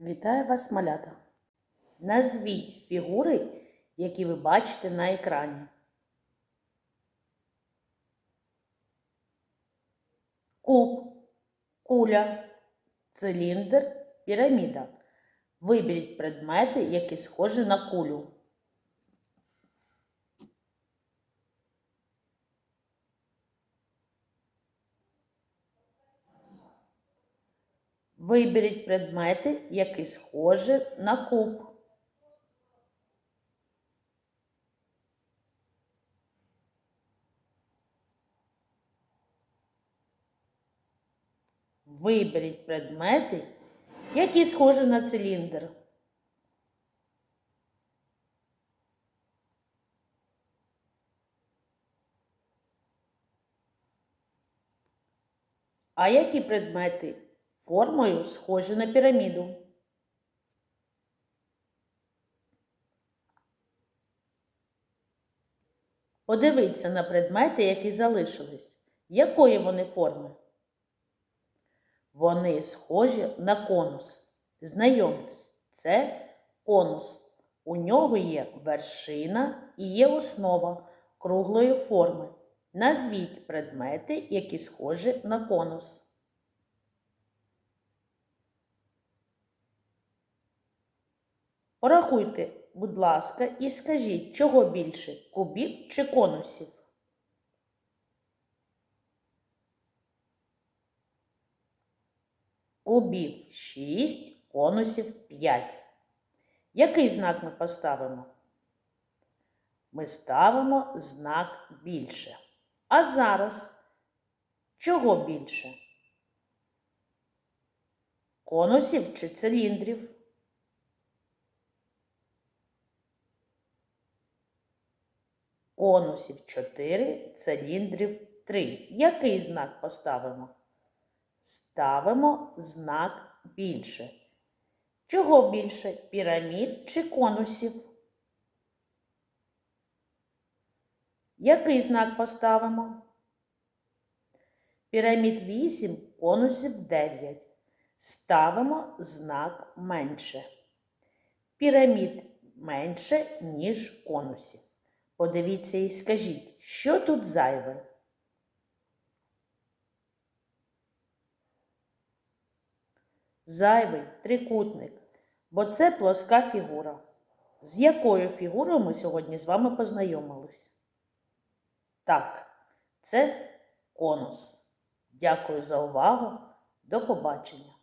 Вітаю вас, малята! Назвіть фігури, які ви бачите на екрані. Куб, куля, циліндр, піраміда. Виберіть предмети, які схожі на кулю. Виберіть предмети, які схожі на куб. Виберіть предмети, які схожі на циліндр. А які предмети формою схожі на піраміду? Подивіться на предмети, які залишились. Якої вони форми? Вони схожі на конус. Знайомтесь, це конус. У нього є вершина і є основа круглої форми. Назвіть предмети, які схожі на конус. Порахуйте, будь ласка, і скажіть, чого більше кубів чи конусів? Кубів 6, конусів 5. Який знак ми поставимо? Ми ставимо знак більше. А зараз чого більше? Конусів чи циліндрів? Конусів 4, циліндрів 3. Який знак поставимо? Ставимо знак більше. Чого більше? Пірамід чи конусів? Який знак поставимо? Пірамід 8, конусів 9. Ставимо знак менше. Пірамід менше, ніж конусів. Подивіться і скажіть, що тут зайве? Зайвий трикутник, бо це плоска фігура. З якою фігурою ми сьогодні з вами познайомились? Так, це конус. Дякую за увагу. До побачення!